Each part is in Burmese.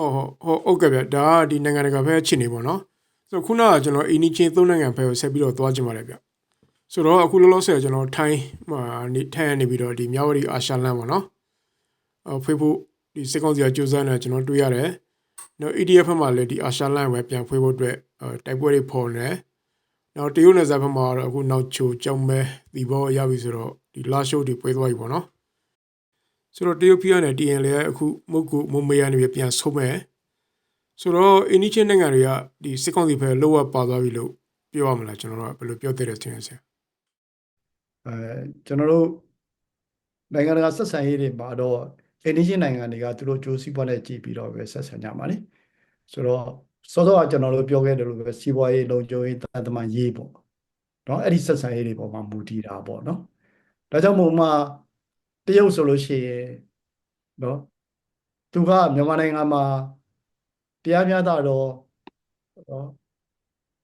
ဟုတ်ဟုတ်ဟုတ်ဟုတ်ကဲ့ဗျဒါကဒီနိုင်ငံတကာဘက်အခြေအနေပေါ့နော်ဆိုတော့ခုနကကျွန်တော်အင်းနီချင်းသုံးနိုင်ငံဘက်ကိုဆက်ပြီးတော့သွားကြပါလေဗျဆိုတော့အခုလောလောဆယ်ကျွန်တော်ထိုင်းမှာနေထိုင်းရနေပြီးတော့ဒီမြောက်ဝတီအာရှလန်ပေါ့နော်အဖေဖို့ဒီစစ်ကောင်စီကကြိုးစားနေကျွန်တော်တွေ့ရတယ်နော် EDF ဘက်မှာလည်းဒီအာရှလန်ပဲပြန်ဖွေးဖို့အတွက်တိုက်ပွဲတွေဖော်နေတယ်နောက်တရုတ်နယ်စပ်ဘက်မှာတော့အခုနောက်ချိုကြောင်မဲဒီဘောရပြီဆိုတော့ဒီလာရှိုးတွေပွဲသွားပြီပေါ့နော် ဆိုတော့တရုတ်ပြည်နဲ့ TN လည်းအခုမုတ်ကူမုံမေရနေပြီပြန်ဆုံးမဲ့ဆိုတော့အင်းနီချင်းနိုင်ငံတွေကဒီစစ်ကောင်စီဘက်လောဝပါသွားပြီလို့ပြောရမလားကျွန်တော်တို့ကဘယ်လိုပြောတဲ့လဲတင်ရစေအဲကျွန်တော်တို့နိုင်ငံတကာဆက်ဆံရေးတွေမှာတော့အိန္ဒိယနိုင်ငံတွေကသူတို့ကြိုးစည်းပွားနဲ့ကြည့်ပြီးတော့ပဲဆက်ဆံကြမှာလေဆိုတော့စောစောကကျွန်တော်တို့ပြောခဲ့တယ်လို့ပဲစီးပွားရေးလုံခြုံရေးတန်တမန်ရေးပေါ့နော်အဲ့ဒီဆက်ဆံရေးတွေပေါ်မှာမူတည်တာပေါ့နော်ဒါကြောင့်မို့မှတ ရုတ်ဆိုလို့ရှိရင်နော်သူကမြန်မာနိုင်ငံမှာတရားမျှတတော့နော်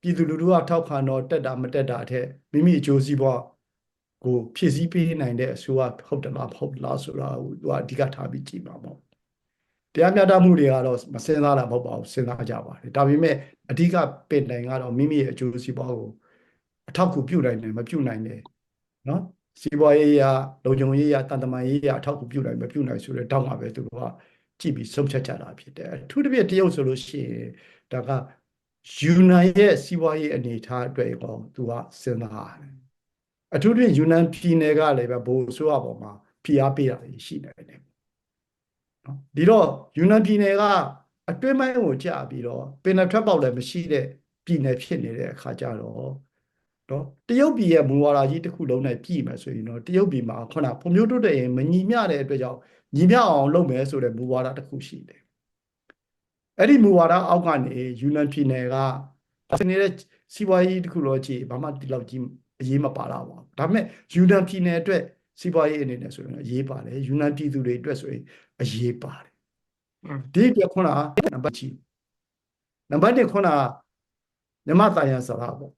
ပြည်သူလူထုကထောက်ခံတော့တက်တာမတက်တာအထက်မိမိအကျိုးစီးပွားကိုဖြည့်ဆည်းပေးနိုင်တဲ့အစိုးရဟုတ်တယ်လားမဟုတ်လားဆိုတာကိုသူကအဓိကထားပြီးကြည့်မှာပေါ့တရားမျှတမှုတွေကတော့မစင်စားတာမဟုတ်ပါဘူးစဉ်းစားကြပါတယ်ဒါပေမဲ့အဓိကပင်တိုင်ကတော့မိမိရဲ့အကျိုးစီးပွားကိုအထောက်အကူပြုနိုင်တယ်မပြုနိုင်တယ်နော် စီးပွားရေးရလုံခြုံရေးရတန်တမာရေးရအထောက်အကူပြုနိုင်မပြုနိုင်ဆိုတဲ့တောင်းမှာပဲသူတို့ကကြည့်ပြီးဆုံးဖြတ်ကြတာဖြစ်တယ်အထူးသဖြင့်တရုတ်ဆိုလို့ရှိရင်ဒါကယူနန်ရဲ့စီးပွားရေးအနေအထားအတွက်ပေါ့သူကစဉ်းစားရတယ်အထူးသဖြင့်ယူနန်ပြည်နယ်ကလည်းပဲဘိုးဆိုးအပေါ်မှာဖိအားပေးတာရှိနေတယ်နော်ဒီတော့ယူနန်ပြည်နယ်ကအတွင်းပိုင်းကိုကြာပြီးတော့ပင်လယ်ထွက်ပေါက်လည်းမရှိတဲ့ပြည်နယ်ဖြစ်နေတဲ့အခါကျတော့ နော်တရုတ်ပြည်ရဲ့မူဝါဒကြီးတစ်ခုလုံးနဲ့ပြည်မယ်ဆိုရင်တော့တရုတ်ပြည်မှာခုနဖွံ့ဖြိုးတိုးတက်ရင်မညီမျှတဲ့အတွက်ကြောင့်ညီမျှအောင်လုပ်မယ်ဆိုတဲ့မူဝါဒတစ်ခုရှိတယ်အဲ့ဒီမူဝါဒအောက်ကနေယူနန်ပြည်နယ်ကနေတဲ့စီးပွားရေးတစ်ခုလောကြည့်ဘာမှဒီလောက်ကြီးအရေးမပါတာပါဒါပေမဲ့ယူနန်ပြည်နယ်အတွက်စီးပွားရေးအနေနဲ့ဆိုရင်အရေးပါတယ်ယူနန်ပြည်သူတွေအတွက်ဆိုရင်အရေးပါတယ်ဒီအတွက်ခုနနံပါတ်ချီနံပါတ်1ခုနမြမတာယန်စရာပေါ့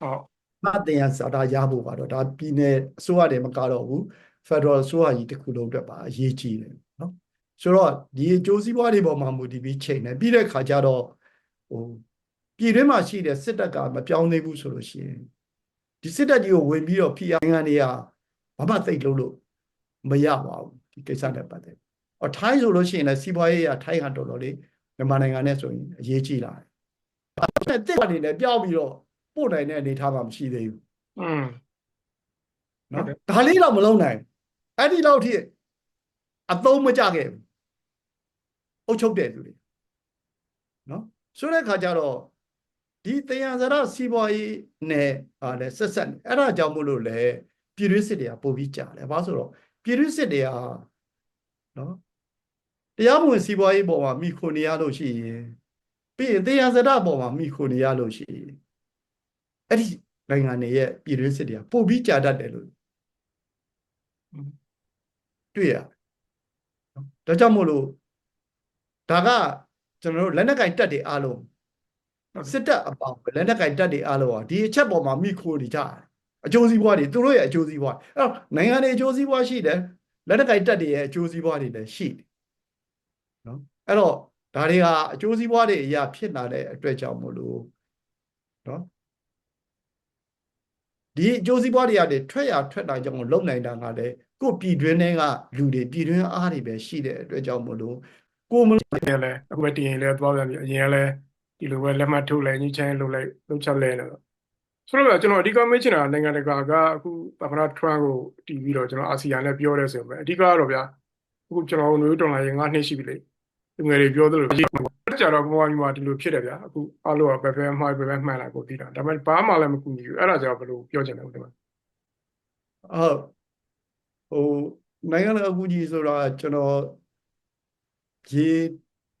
ဟုတ် မတယန်စရာရဖို့ကတော့ဒါပြည်နယ်အစိုးရတယ်မကတော့ဘူး Federal အစိုးရကြီးတစ်ခုလုံးအတွက်ပါအရေးကြီးတယ်နော်ဆိုတော့ဒီအကျိုးစီးပွားတွေပေါ်မှာမူတည်ပြီးချိန်တယ်ပြီးတဲ့ခါကျတော့ဟိုပြည်တွင်းမှာရှိတဲ့စစ်တပ်ကမပြောင်းသေးဘူးဆိုလို့ရှိရင်ဒီစစ်တပ်ကြီးကိုဝင်ပြီးတော့ PR နိုင်ငံတွေကဘာမှသိလို့လို့မရပါဘူးဒီကိစ္စနဲ့ပတ်သက်။အော်ထိုင်းဆိုလို့ရှိရင်လည်းစီးပွားရေးကထိုင်းကတော်တော်လေးမြန်မာနိုင်ငံနဲ့ဆိုရင်အရေးကြီးလာတယ်။အဲ့တစ်အနေနဲ့ပြောင်းပြီးတော့ ပို့နိုင်တဲ့အနေအထားမှမရှိသေးဘူးอืม။နော်ဒါလေးတော့မလုံးနိုင်။အဲ့ဒီလောက်ထိအသုံးမကျခဲ့ဘူး။အုပ်ချုပ်တဲ့သူတွေနော်ဆိုတဲ့ခါကျတော့ဒီတယံဇရစီးပွားရေးနဲ့ဟာလဲဆက်ဆက်နေအဲ့ဒါကြောင့်မို့လို့လဲပြည်တွင်းစစ်တွေကပို့ပြီးကြာတယ်ဘာလို့ဆိုတော့ပြည်တွင်းစစ်တွေကနော်တရားမဝင်စီးပွားရေးပေါ်မှာမိခိုနေရလို့ရှိရင်ပြီးရင်တယံဇရပေါ်မှာမိခိုနေရလို့ရှိရင် အဲ့ဒီနိုင်ငံတွေရဲ့ပြည်တွင်းစစ်တွေကပို့ပြီးကြာတတ်တယ်လို့တွေ့ရနော်ဒါကြောင့်မို့လို့ဒါကကျွန်တော်တို့လက်နက်ကင်တက်တွေအားလုံးစစ်တပ်အပေါင်းလက်နက်ကင်တက်တွေအားလုံးဟာဒီအချက်ပေါ်မှာမိခိုနေကြတယ်အကျိုးစီးပွားတွေသူတို့ရဲ့အကျိုးစီးပွားအဲ့တော့နိုင်ငံတွေအကျိုးစီးပွားရှိတယ်လက်နက်ကင်တက်တွေရဲ့အကျိုးစီးပွားတွေလည်းရှိတယ်နော်အဲ့တော့ဒါတွေဟာအကျိုးစီးပွားတွေအရာဖြစ်လာတဲ့အတွက်ကြောင့်မို့လို့နော် ဒီအကျိုးစီးပွားတွေရတယ်ထွက်ရထွက်တာကြောင့်လုံနိုင်တာကလည်းကိုယ်ပြည်တွင်းထဲကလူတွေပြည်တွင်းအားတွေပဲရှိတဲ့အတွက်ကြောင့်မို့လို့ကိုယ်မပြန်လဲအခုပဲတင်ရင်လဲသွားပြန်ပြီအရင်ကလဲဒီလိုပဲလက်မှတ်ထုတ်လိုက်ညှိချမ်းလုပ်လိုက်လုပ်ချက်လဲနေတော့ဆိုတော့ကျွန်တော်အဓိကမေးချင်တာနိုင်ငံတကာကအခုသမ္မတထရန့်ကိုတီးပြီးတော့ကျွန်တော်အာဆီယံနဲ့ပြောရဲဆိုပေမဲ့အဓိကကတော့ဗျာအခုကျွန်တော်နွေဦးတော်လိုင်းရင်၅နှစ်ရှိပြီလေလူငယ်တွေပြောသလို ကြတော့ဘဝမျိုးမှာဒီလိုဖြစ်တယ်ဗျာအခုအလို့ကဘယ်ဘက်မှားဘယ်ဘက်မှန်လာကိုသိတာဒါပေမဲ့ဘာမှလည်းမကူညီဘူးအဲ့ဒါကြောင့်ဘယ်လိုပြောချင်တယ်ဦးဒီမှာဟုတ်ဟိုနိုင်ငံတကာအကူအညီဆိုတာကျွန်တော်ရေး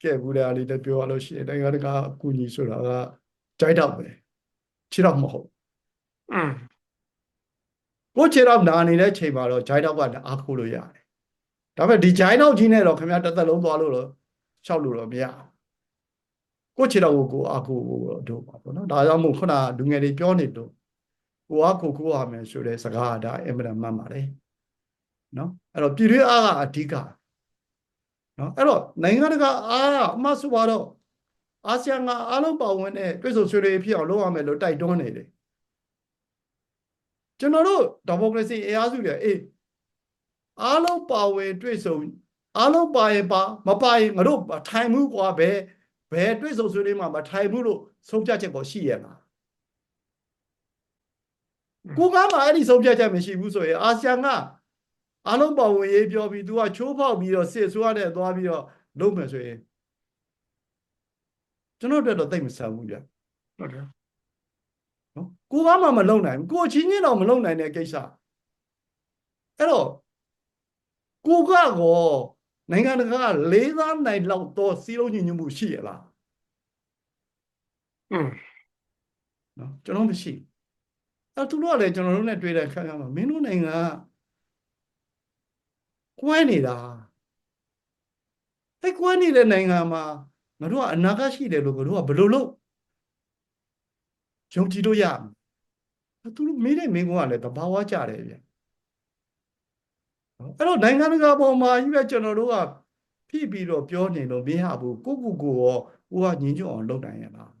ခဲ့ဘူးတဲ့အားလေးတပြောရလို့ရှိရင်နိုင်ငံတကာအကူအညီဆိုတာကကြိုက်တော့ပဲခြေတော့မဟုတ်อืมကိုခြေတော့နာနေတဲ့ချိန်မှာတော့ဂျိုင်းတော့ကလည်းအားကိုးလို့ရတယ်ဒါပေမဲ့ဒီဂျိုင်းတော့ကြီးနဲ့တော့ခင်ဗျာတစ်သက်လုံးသွားလို့တော့လျှောက်လို့တော့မရဘူး ကိုခြေတော့ကိုကိုအားကိုးဖို့တို့ပါပေါ့နော်ဒါကြောင့်မို့ခုနကလူငယ်တွေပြောနေလို့ကိုအားကိုကိုးရမယ်ဆိုတဲ့စကားကဒါအင်မတန်မှန်ပါတယ်နော်အဲ့တော့ပြည်တွင်းအားကအဓိကနော်အဲ့တော့နိုင်ငံတကာအားအမှဆိုပါတော့အာဆီယံကအားလုံးပါဝင်တဲ့တွေ့ဆုံဆွေးနွေးဖြစ်အောင်လုပ်ရမယ်လို့တိုက်တွန်းနေတယ်ကျွန်တော်တို့ဒီမိုကရေစီအင်အားစုတွေအေးအားလုံးပါဝင်တွေ့ဆုံအားလုံးပါရင်ပါမပါရင်ငါတို့ထိုင်မှုကွာဘယ် ဘယ်တွေ့ဆုံဆွေးနွေးမှာမထိုင်ဘူးလို့ဆုံးဖြတ်ချက်ပေါ်ရှိရလားကိုကမှအဲ့ဒီဆုံးဖြတ်ချက်မရှိဘူးဆိုရင်အာဆီယံကအားလုံးပါဝင်ရေးပြောပြီး तू ကချိုးဖောက်ပြီးတော့စစ်ဆိုးရတဲ့သွားပြီးတော့လုပ်မယ်ဆိုရင်ကျွန်တော်တို့တော့သိမဆန်ဘူးဗျဟုတ်တယ်နော်ကိုကမှမလုံနိုင်ဘူးကိုအချင်းချင်းတော့မလုံနိုင်တဲ့ကိစ္စအဲ့တော့ကိုကကော နိုင်ငံတကာကလေးစားနိုင်လောက်တော့စီးလုံးညီညွတ်မှုရှိရလားอืมနော်ကျွန်တော်မရှိအဲ့သူတို့ကလည်းကျွန်တော်တို့နဲ့တွေ့တဲ့အခါကျမှမင်းတို့နိုင်ငံကကွဲနေတာအဲ့ကွဲနေတဲ့နိုင်ငံမှာငါတို့ကအနာဂတ်ရှိတယ်လို့ငါတို့ကဘယ်လိုလုပ်ယုံကြည်လို့ရမလဲသူတို့မေးတဲ့မင်းကလည်းတဘာဝကြတယ်ဗျနော် အဲ့တော့နိုင်ငံတကာပေါ်မှာကြီးပဲကျွန်တော်တို့ကဖိပြီးတော့ပြောနေလို့မရဘူးကိုကိုကိုရောဟိုကညင်ညွတ်အောင်လုပ်နိုင်ရလား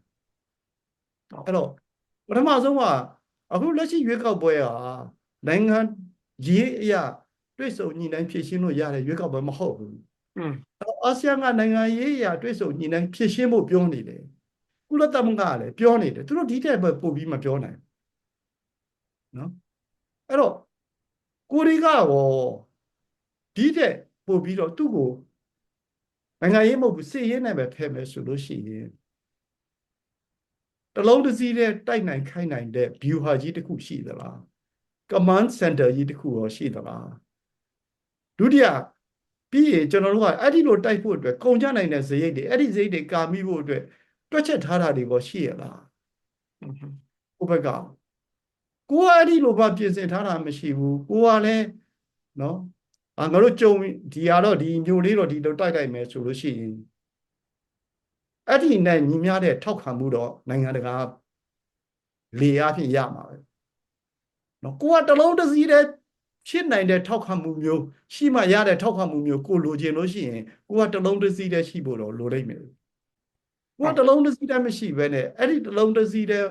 အဲ့တော့ပထမဆုံးကအခုလက်ရှိရွေးကောက်ပွဲဟာနိုင်ငံရေးအရာတွေ့ဆုံညီနိုင်ဖြည့်ရှင်းလို့ရတဲ့ရွေးကောက်ပွဲမဟုတ်ဘူးอืมအဲ့တော့အာဆီယံကနိုင်ငံရေးအရာတွေ့ဆုံညီနိုင်ဖြည့်ရှင်းဖို့ပြောနေတယ်ကုလသမဂ္ဂကလည်းပြောနေတယ်သူတို့ဒီထက်ပဲပို့ပြီးမပြောနိုင်ဘူးနော်အဲ့တော့ ကိုရီးကရောဒီထက်ပို့ပြီးတော့သူ့ကိုနိုင်ငံရေးမဟုတ်ဘူးစစ်ရေးနဲ့ပဲဖယ်မယ်ဆိုလို့ရှိရင်တလုံးတစ်စီးနဲ့တိုက်နိုင်ခိုင်းနိုင်တဲ့ view ဟာကြီးတစ်ခုရှိသလား command center ကြီးတစ်ခုရောရှိသလားဒုတိယပြီးရင်ကျွန်တော်တို့ကအဲ့ဒီလိုတိုက်ဖို့အတွက်ကုန်ကြနိုင်တဲ့ဇရိတ်တွေအဲ့ဒီဇရိတ်တွေကာမိဖို့အတွက်တွက်ချက်ထားတာတွေရောရှိရလားอืมကိုယ့်ဘက်က ကိုကအဲ့ဒီလိုဘာပြင်ဆင်ထားတာမရှိဘူးကိုကလည်းနော်အာငါတို့ကြုံဒီကတော့ဒီမျိုးလေးတော့ဒီလိုတိုက်တိုက်မယ်ဆိုလို့ရှိရင်အဲ့ဒီနဲ့ညီမျှတဲ့ထောက်ခံမှုတော့နိုင်ငံတကာလေအားဖြင့်ရမှာပဲနော်ကိုကတလုံးတစ်စီးတည်းဖြစ်နိုင်တဲ့ထောက်ခံမှုမျိုးရှိမှရတဲ့ထောက်ခံမှုမျိုးကိုလိုချင်လို့ရှိရင်ကိုကတလုံးတစ်စီးတည်းရှိဖို့တော့လိုလိမ့်မယ်ကိုကတလုံးတစ်စီးတည်းမရှိဘဲနဲ့အဲ့ဒီတလုံးတစ်စီးတည်း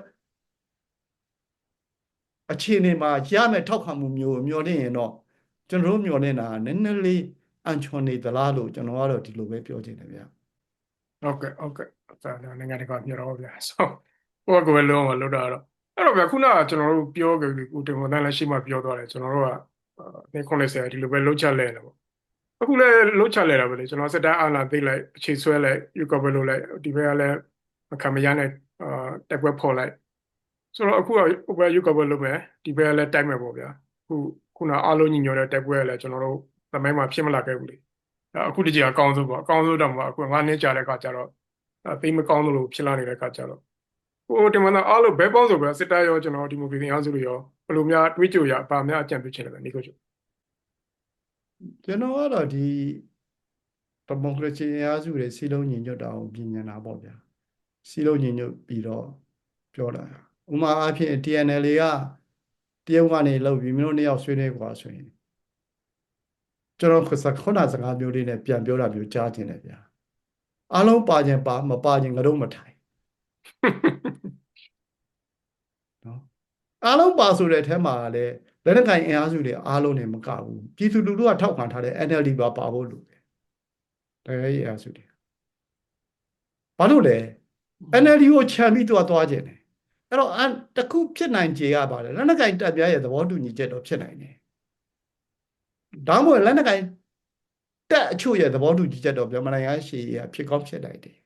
အခြေအနေမှာရမယ်ထောက်ခံမှုမျိုးကိုမျှော်လင့်ရင်တော့ကျွန်တော်တို့မျှော်လင့်တာကနည်းနည်းလေးအန်ချွန်နေသလားလို့ကျွန်တော်ကတော့ဒီလိုပဲပြောချင်တယ်ဗျာဟုတ်ကဲ့ဟုတ်ကဲ့ဒါနိုင်ငံတကာပြောတော့ဗျာဆိုဟိုကကိုယ်လုံးဝလောက်တာတော့အဲ့တော့ဗျာခုနကကျွန်တော်တို့ပြောကြပြီကိုတင်မတန်းလည်းရှိမှပြောသွားတယ်ကျွန်တော်တို့ကနေခွန်လေးဆရာဒီလိုပဲလှုပ်ချလဲတယ်ပေါ့အခုလည်းလှုပ်ချလဲတာပဲလေကျွန်တော်စက်တန်းအာလာသိလိုက်အခြေဆွဲလိုက်ယူကဘလို့လိုက်ဒီဘက်ကလည်းမခံမရနိုင်အာတက်ပွဲဖော်လိုက် ဆိုတော့အခုကဟိုဘက်ယူကဘလုပ်မယ်ဒီဘက်ကလည်းတိုက်မယ်ပေါ့ဗျာအခုခုနအားလုံးညီညွတ်တဲ့တက်ပွဲလည်းကျွန်တော်တို့သမိုင်းမှာဖြစ်မလာခဲ့ဘူးလေအခုတကြီးအကောင်းဆုံးပေါ့အကောင်းဆုံးတော့မှအခုငါးနှစ်ကြာတဲ့အခါကျတော့အဲသိမကောင်းလို့ဖြစ်လာနေတဲ့အခါကျတော့ဟိုတင်မနာအားလုံးဘဲပေါင်းဆိုပဲစစ်တပ်ရောကျွန်တော်ဒီမိုကရေစီအားစုတွေရောဘယ်လိုများတွေးကြရပါများအကြံပြုချင်တယ်ပဲနေကိုကျကျွန်တော်ကတော့ဒီဒီမိုကရေစီအင်အားစုတွေစီလုံးညီညွတ်တာကိုပြင်ညာတာပေါ့ဗျာစီလုံးညီညွတ်ပြီးတော့ပြောတာ ဥမာအားဖြင့် TNL ကတရုတ်ကနေလောက်ပြီးမျိုးနှစ်ယောက်ဆွေးနွေးကွာဆိုရင်ကျွန်တော်ခုစခုနစကားမျိုးလေးနဲ့ပြန်ပြောတာမျိုးကြားခြင်းတယ်ဗျာအားလုံးပါခြင်းပါမပါခြင်းငါတို့မထိုင်နော်အားလုံးပါဆိုတဲ့အထက်မှာလည်းလက်နက်ကိုင်အင်အားစုတွေအားလုံးနဲ့မကဘူးပြည်သူလူထုကထောက်ခံထားတဲ့ NLD ပါပါဖို့လိုတယ်တရားရေးအင်အားစုတွေဘာလို့လဲ NLD ကိုခြံပြီးတော့သွားခြင်းတယ် အဲ့တော့အန်တစ်ခုဖြစ်နိုင်ကြရပါတယ်လက်နက်ကိုင်တပ်ပြားရဲ့သဘောတူညီချက်တော့ဖြစ်နိုင်တယ်ဒါမှမဟုတ်လက်နက်ကိုင်တက်အချို့ရဲ့သဘောတူညီချက်တော့မြန်မာနိုင်ငံရှေ့ရဖြစ်ကောင်းဖြစ်နိုင်တယ်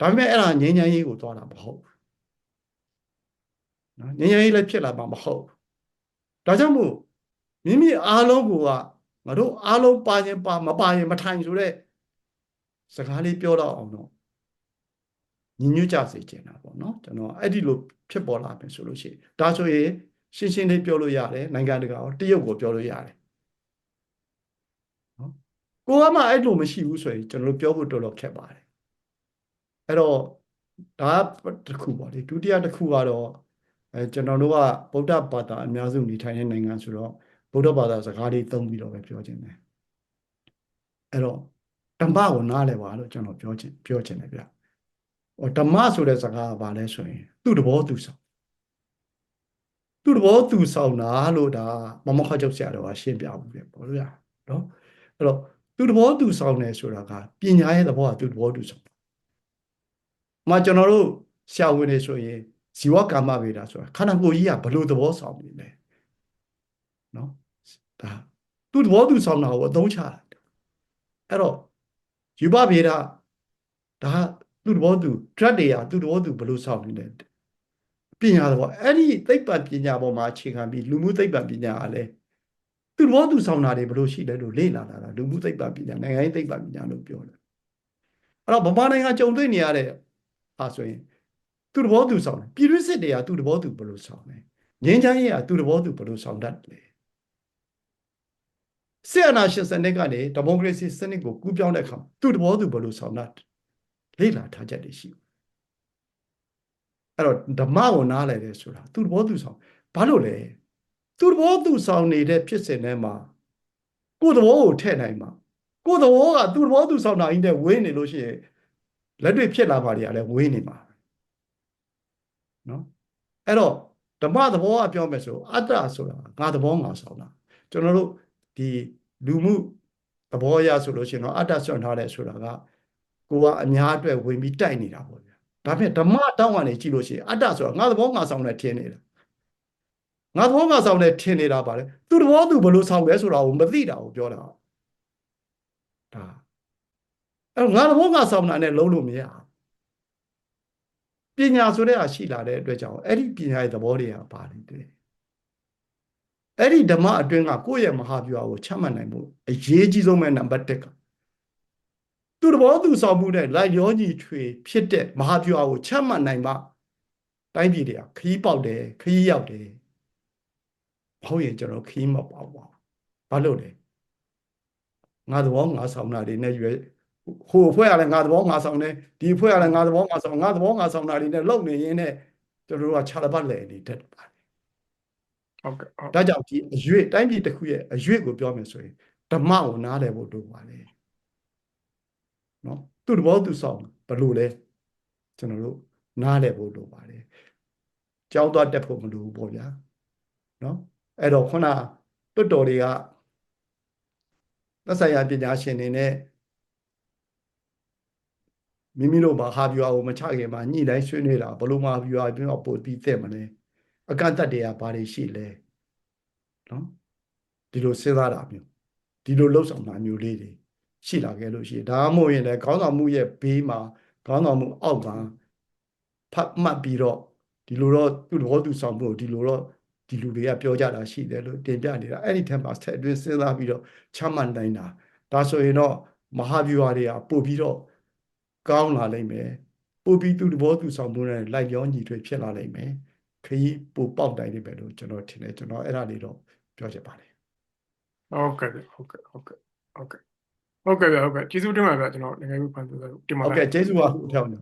ဒါပေမဲ့အဲ့ဒါငြိမ်းချမ်းရေးကိုသွားတာမဟုတ်ဘူးနော်ငြိမ်းချမ်းရေးလည်းဖြစ်လာမှာမဟုတ်ဘူးဒါကြောင့်မို့မိမိအားလုံးကိုကငါတို့အားလုံးပါရင်ပါမပါရင်မထိုင်ဆိုတဲ့စကားလေးပြောတော့အောင်တော့ ညီညွတ်ကြစေချင်တာပေါ့နော်ကျွန်တော်အဲ့ဒီလိုဖြစ်ပေါ်လာမယ်ဆိုလို့ရှိရင်ဒါဆိုရင်ရှင်းရှင်းလေးပြောလို့ရတယ်နိုင်ငံတကာရောတရုတ်ကိုပြောလို့ရတယ်နော်ကိုကမှအဲ့လိုမရှိဘူးဆိုရင်ကျွန်တော်တို့ပြောဖို့တော်တော်ခက်ပါတယ်အဲ့တော့ဒါကတစ်ခုပေါ့လေဒုတိယတစ်ခုကတော့အဲကျွန်တော်တို့ကဗုဒ္ဓဘာသာအများစုနေထိုင်တဲ့နိုင်ငံဆိုတော့ဗုဒ္ဓဘာသာစကားလေးသုံးပြီးတော့ပဲပြောခြင်းတယ်အဲ့တော့ဓမ္မကိုနားလည်ပါလို့ကျွန်တော်ပြောချင်ပြောချင်တယ်ဗျဟော ဓမ္မဆိုတဲ့စကားကဘာလဲဆိုရင် သူ့တဘောသူဆောင်သူ့တဘောသူဆောင်တာလို့ဒါမမခချုပ်ဆရာတော်ကရှင်းပြဘူးလေပေါ့လို့ရနော်အဲ့တော့သူ့တဘောသူဆောင်တယ်ဆိုတာကပညာရဲ့သဘောကသူ့တဘောသူဆောင်။မှာကျွန်တော်တို့ဆရာဝန်တွေဆိုရင်ဇီဝကာမဗေဒဆိုတာခန္ဓာကိုယ်ကြီးကဘလို့သဘောဆောင်နေလဲ။နော်ဒါသူ့သဘောသူဆောင်တာကိုအသုံးချတာ။အဲ့တော့ယူပဗေဒဒါ သူ့သဘောသူ drug တွေကသူ့သဘောသူဘလို့ဆောင်နေလဲ။ပညာသဘောအဲ့ဒီသိပ္ပံပညာပေါ်မှာအခြေခံပြီးလူမှုသိပ္ပံပညာကလည်းသူ့သဘောသူဆောင်တာတွေဘလို့ရှိလဲလို့လေ့လာလာတာလူမှုသိပ္ပံပညာနိုင်ငံရေးသိပ္ပံပညာလို့ပြောတယ်။အဲ့တော့ဗမာနိုင်ငံကြုံတွေ့နေရတဲ့အာဆိုရင်သူ့တဘောသူဆောင်တယ်ပြည်တွင်းစစ်တွေကသူ့တဘောသူဘယ်လိုဆောင်လဲငင်းချမ်းရေးကသူ့တဘောသူဘယ်လိုဆောင်တတ်လဲစစ်အာဏာရှင်စနစ်ကနေဒီမိုကရေစီစနစ်ကိုကူးပြောင်းတဲ့အခါသူ့တဘောသူဘယ်လိုဆောင်တတ် လေ့လာထားချက်တွေရှိတယ်အဲ့တော့ဓမ္မကိုနားလည်တယ်ဆိုတာသူ့တဘောသူဆောင်ဘာလို့လဲသူ့တဘောသူဆောင်နေတဲ့ဖြစ်စဉ်ထဲမှာကိုယ်တဘောကိုထည့်နိုင်မှာကိုယ်တဘောကသူ့တဘောသူဆောင်တာကြီးနဲ့ဝေးနေလို့ရှိရင်လက်တွေ့ဖြစ်လာပါတွေကလည်းဝေးနေမှာနော်အဲ့တော့ဓမ္မသဘောအပြောမယ်ဆိုအတ္တဆိုတာငါသဘောငါဆောင်တာကျွန်တော်တို့ဒီလူမှုသဘောအရဆိုလို့ရှိရင်တော့အတ္တဆွန့်ထားတယ်ဆိုတာက ကိုကအများအတွက်ဝင်ပြီးတိုက်နေတာပေါ့ဗျာဒါဖြင့်ဓမ္မတောင်းကနေကြည့်လို့ရှိရင်အတ္တဆိုတာငါသဘောငါဆောင်တယ်ထင်နေတာငါသဘောငါဆောင်တယ်ထင်နေတာပါလေသူသဘောသူဘယ်လိုဆောင်လဲဆိုတာကိုမသိတာကိုပြောတာဒါအဲ့တော့ငါသဘောငါဆောင်တာနဲ့လုံးလို့မရဘူးပညာဆိုတဲ့ဟာရှိလာတဲ့အတွက်ကြောင့်အဲ့ဒီပညာရဲ့သဘောတွေကပါနေတယ်အဲ့ဒီဓမ္မအတွင်းကကိုယ့်ရဲ့မဟာဗျူဟာကိုချမှတ်နိုင်ဖို့အရေးကြီးဆုံးပဲနံပါတ်1က သူ့သဘောသူဆောင်မှုတဲ့လိုက်ရောညီထွေဖြစ်တဲ့မဟာဗျူဟာကိုချမှတ်နိုင်မှတိုင်းပြည်တွေကခရီးပေါက်တယ်ခရီးရောက်တယ်မဟုတ်ရင်ကျွန်တော်ခရီးမပေါက်ပါဘူးဘာလို့လဲငါသဘောငါဆောင်တာတွေနဲ့ရွယ်ဟိုအဖွဲ့ကလည်းငါသဘောငါဆောင်တယ်ဒီအဖွဲ့ကလည်းငါသဘောငါဆောင်ငါသဘောငါဆောင်တာတွေနဲ့လုံနေရင်းနဲ့ကျွန်တော်တို့ကခြာလပတ်လည်နေတတ်ပါတယ်ဟုတ်ကဲ့ဟုတ်ဒါကြောင့်ဒီအရွေ့တိုင်းပြည်တစ်ခုရဲ့အရွေ့ကိုပြောမယ်ဆိုရင်ဓမ္မကိုနားလည်ဖို့လိုပါလေ နော်သူ့တဘောသူဆောင်ဘယ်လိုလဲကျွန်တော်တို့နားလည်ဖို့လိုပါတယ်ကြောက်တော့တက်ဖို့မလိုဘူးပေါ့ဗျာနော်အဲ့တော့ခုနတွတ်တော်တွေကသက်ဆိုင်ရာပညာရှင်တွေနဲ့မိမိတို့ဘာဟာဗျူဟာကိုမချခင်မှာညှိနှိုင်းဆွေးနွေးတာဘယ်လိုမှာဗျူဟာပြီးတော့ပို့ပြီးသက်မလဲအကန့်အသတ်တွေကဘာတွေရှိလဲနော်ဒီလိုစဉ်းစားတာမျိုးဒီလိုလှုပ်ဆောင်တာမျိုးလေးတွေ ရှိလာခဲ့လို့ရှိရင်ဒါမှမဟုတ်ရင်လည်းခေါင်းဆောင်မှုရဲ့ဘေးမှာခေါင်းဆောင်မှုအောက်မှာဖတ်မှတ်ပြီးတော့ဒီလိုတော့သူ့တော်သူဆောင်မှုကိုဒီလိုတော့ဒီလူတွေကပြောကြတာရှိတယ်လို့တင်ပြနေတာအဲ့ဒီထက်မှာဆက်အတွင်းစဉ်းစားပြီးတော့ချမှတ်နိုင်တာဒါဆိုရင်တော့မဟာဗျူဟာတွေကပို့ပြီးတော့ကောင်းလာလိမ့်မယ်ပို့ပြီးသူ့တော်သူဆောင်မှုနဲ့လိုက်ရောညီထွေဖြစ်လာလိမ့်မယ်ခရီးပို့ပေါက်တိုင်းနေပဲလို့ကျွန်တော်ထင်တယ်ကျွန်တော်အဲ့ဒါလေးတော့ပြောချင်ပါတယ်ဟုတ်ကဲ့ဗျဟုတ်ကဲ့ဟုတ်ကဲ့ဟုတ်ကဲ့ ဟုတ်ကဲ့ဗျဟုတ်ကဲ့ကျေးဇူးတင်ပါတယ်ဗျကျွန်တော်နိုင်ငံရေးဖန်တီးတယ်တင်ပါဟုတ်လိုကဲ့က်ကျေးဇူးပါဦးထောက်နေ